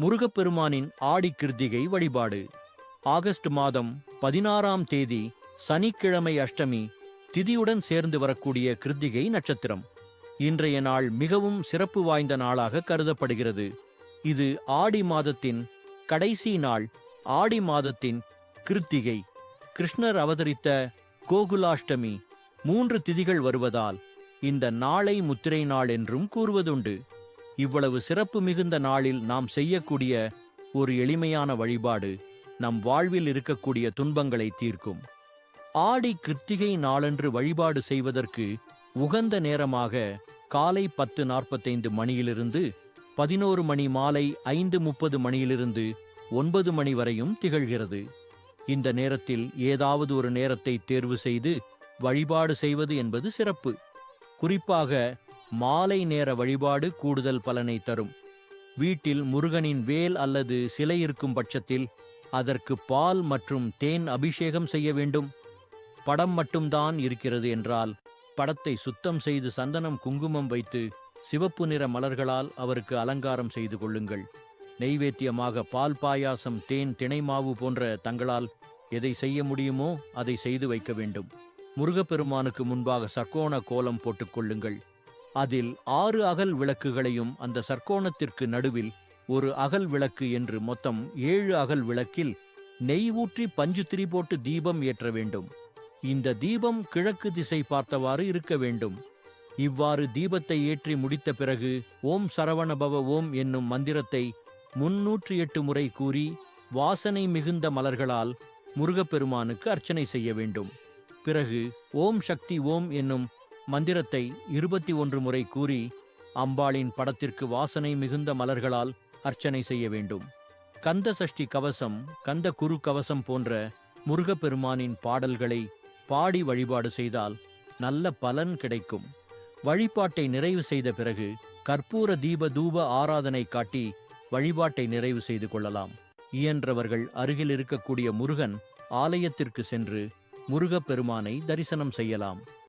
முருகப்பெருமானின் ஆடி கிருத்திகை வழிபாடு. ஆகஸ்ட் மாதம் பதினாறாம் தேதி சனிக்கிழமை அஷ்டமி திதியுடன் சேர்ந்து வரக்கூடிய கிருத்திகை நட்சத்திரம். இன்றைய நாள் மிகவும் சிறப்பு வாய்ந்த நாளாக கருதப்படுகிறது. இது ஆடி மாதத்தின் கடைசி நாள் ஆடி மாதத்தின் கிருத்திகை. கிருஷ்ணர் அவதரித்த கோகுலாஷ்டமி மூன்று திதிகள் வருவதால் இந்த நாளை முத்திரை நாள் என்றும் கூறுவதுண்டு. இவ்வளவு சிறப்பு மிகுந்த நாளில் நாம் செய்யக்கூடிய ஒரு எளிமையான வழிபாடு நம் வாழ்வில் இருக்கக்கூடிய துன்பங்களை தீர்க்கும். ஆடி கிருத்திகை நாளன்று வழிபாடு செய்வதற்கு உகந்த நேரமாக காலை பத்து நாற்பத்தைந்து மணியிலிருந்து பதினோரு மணி மாலை ஐந்து முப்பது மணியிலிருந்து ஒன்பது மணி வரையும் திகழ்கிறது. இந்த நேரத்தில் ஏதாவது ஒரு நேரத்தை தேர்வு செய்து வழிபாடு செய்வது என்பது சிறப்பு. குறிப்பாக மாலை நேர வழிபாடு கூடுதல் பலனை தரும். வீட்டில் முருகனின் வேல் அல்லது சிலை இருக்கும் பட்சத்தில் அதற்கு பால் மற்றும் தேன் அபிஷேகம் செய்ய வேண்டும். படம் மட்டும்தான் இருக்கிறது என்றால் படத்தை சுத்தம் செய்து சந்தனம் குங்குமம் வைத்து சிவப்பு நிற மலர்களால் அவருக்கு அலங்காரம் செய்து கொள்ளுங்கள். நெய்வேத்தியமாக பால் பாயாசம் தேன் திணைமாவு போன்ற தங்களால் எதை செய்ய முடியுமோ அதை செய்து வைக்க வேண்டும். முருகப்பெருமானுக்கு முன்பாக சர்க்கோண கோலம் போட்டுக் கொள்ளுங்கள். அதில் ஆறு அகல் விளக்குகளையும் அந்த சர்க்கோணத்திற்கு நடுவில் ஒரு அகல் விளக்கு என்று மொத்தம் ஏழு அகல் விளக்கில் நெய் ஊற்றி பஞ்சு திரி போட்டு தீபம் ஏற்ற வேண்டும். இந்த தீபம் கிழக்கு திசை பார்த்தவாறு இருக்க வேண்டும். இவ்வாறு தீபத்தை ஏற்றி முடித்த பிறகு ஓம் சரவணபவ ஓம் என்னும் மந்திரத்தை முன்னூற்றி எட்டு முறை கூறி வாசனை மிகுந்த மலர்களால் முருகப்பெருமானுக்கு அர்ச்சனை செய்ய வேண்டும். பிறகு ஓம் சக்தி ஓம் என்னும் மந்திரத்தை இருபத்தி ஒன்று முறை கூறி அம்பாளின் படத்திற்கு வாசனை மிகுந்த மலர்களால் அர்ச்சனை செய்ய வேண்டும். கந்த சஷ்டி கவசம் கந்த குரு கவசம் போன்ற முருகப்பெருமானின் பாடல்களை பாடி வழிபாடு செய்தால் நல்ல பலன் கிடைக்கும். வழிபாட்டை நிறைவு செய்த பிறகு கற்பூர தீப தூப ஆராதனை காட்டி வழிபாட்டை நிறைவு செய்து கொள்ளலாம். இயன்றவர்கள் அருகில் இருக்கக்கூடிய முருகன் ஆலயத்திற்கு சென்று முருகப்பெருமானை தரிசனம் செய்யலாம்.